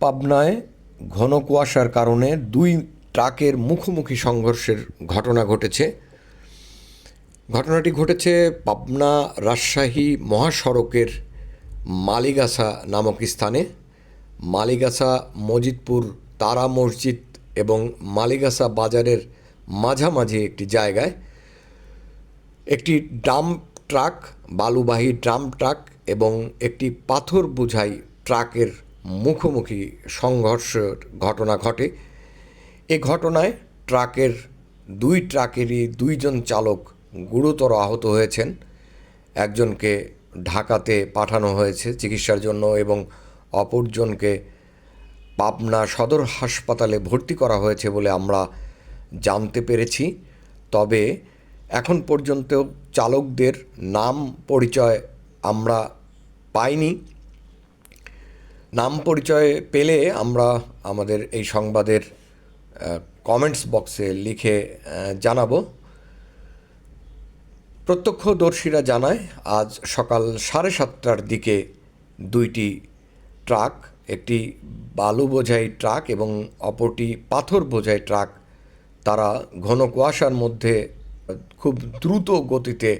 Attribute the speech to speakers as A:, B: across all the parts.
A: পাবনায় ঘন কুয়াশার কারণে দুই ট্রাকের মুখোমুখি সংঘর্ষের ঘটনা ঘটেছে। ঘটনাটি ঘটেছে পাবনা রাজশাহী মহাসড়কের মালিগাছা নামক স্থানে। মালিগাছা, মজিদপুর, তারা মসজিদ এবং মালিগাছা বাজারের মাঝামাঝি একটি জায়গায় একটি ডাম্প ট্রাক, বালুবাহী ড্রাম ট্রাক এবং একটি পাথর বোঝাই ট্রাকের মুখোমুখি সংঘর্ষের ঘটনা ঘটে। এ ঘটনায় ট্রাকের দুই ট্রাকেরই দুইজন চালক গুরুতর আহত হয়েছেন। একজনকে ঢাকাতে পাঠানো হয়েছে চিকিৎসার জন্য এবং অপরজনকে পাবনা সদর হাসপাতালে ভর্তি করা হয়েছে বলে আমরা জানতে পেরেছি। তবে এখন পর্যন্ত চালকদের নাম পরিচয় আমরা পাইনি। নাম পরিচয় পেলে আমরা আমাদের এই সংবাদের কমেন্টস বক্সে লিখে জানাব। প্রত্যক্ষদর্শীরা জানায়, আজ সকাল সাড়ে সাতটার দিকে দুইটি ট্রাক, একটি বালু বোঝাই ট্রাক এবং অপরটি পাথর বোঝাই ট্রাক, তারা ঘন কুয়াশার মধ্যে খুব দ্রুত গতিতে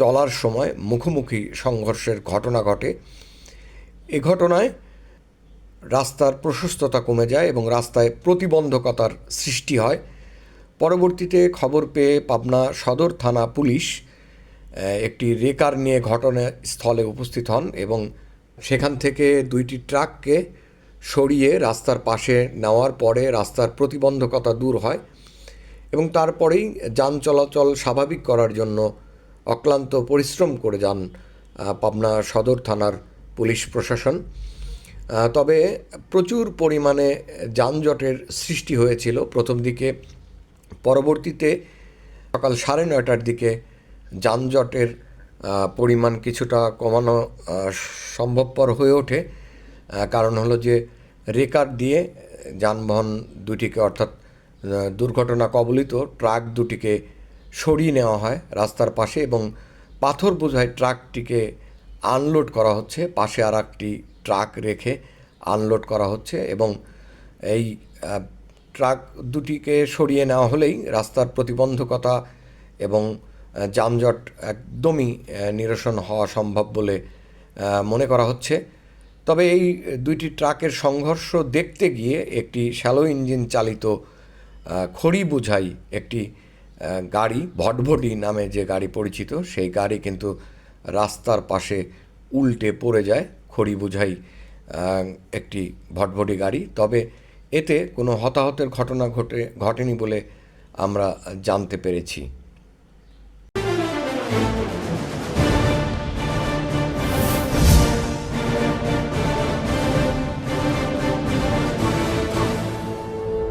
A: চলার সময় মুখোমুখি সংঘর্ষের ঘটনা ঘটে। এ ঘটনায় রাস্তার প্রশস্ততা কমে যায় এবং রাস্তায় প্রতিবন্ধকতার সৃষ্টি হয়। পরবর্তীতে খবর পেয়ে পাবনা সদর থানা পুলিশ একটি রেকার নিয়ে ঘটনাস্থলে উপস্থিত হন এবং সেখান থেকে দুইটি ট্রাককে সরিয়ে রাস্তার পাশে নেওয়ার পরে রাস্তার প্রতিবন্ধকতা দূর হয় এবং তারপরেই যান চলাচল স্বাভাবিক করার জন্য অক্লান্ত পরিশ্রম করে যান পাবনা সদর থানার পুলিশ প্রশাসন। তবে প্রচুর পরিমাণে যানজটের সৃষ্টি হয়েছিল। প্রথম দিকে পরবর্তীতে সকাল সাড়ে নয়টার দিকে যানজটের পরিমাণ কিছুটা কমানো সম্ভবপর হয়ে ওঠে। কারণ হলো যে রেকার দিয়ে যানবাহন দুটিকে অর্থাৎ দুর্ঘটনা কবলিত ট্রাক দুটিকে সরিয়ে নেওয়া হয় রাস্তার পাশে এবং পাথর বোঝাই ট্রাকটিকে আনলোড করা হচ্ছে। পাশে আর একটি ট্রাক রেখে আনলোড করা হচ্ছে এবং এই ট্রাক দুটিকে সরিয়ে নেওয়া হলেই রাস্তার প্রতিবন্ধকতা এবং যানজট একদমই নিরসন হওয়া সম্ভব বলে মনে করা হচ্ছে। তবে এই দুইটি ট্রাকের সংঘর্ষ দেখতে গিয়ে একটি শ্যালো ইঞ্জিন চালিত খড়ি বুঝাই একটি গাড়ি, ভটভটি নামে যে গাড়ি পরিচিত, সেই গাড়ি কিন্তু রাস্তার পাশে উল্টে পড়ে যায়। খড়ি বোঝাই একটি ভটভটি গাড়ি। তবে এতে কোনো হতাহতের ঘটনা ঘটে, ঘটেনি বলে আমরা জানতে পেরেছি।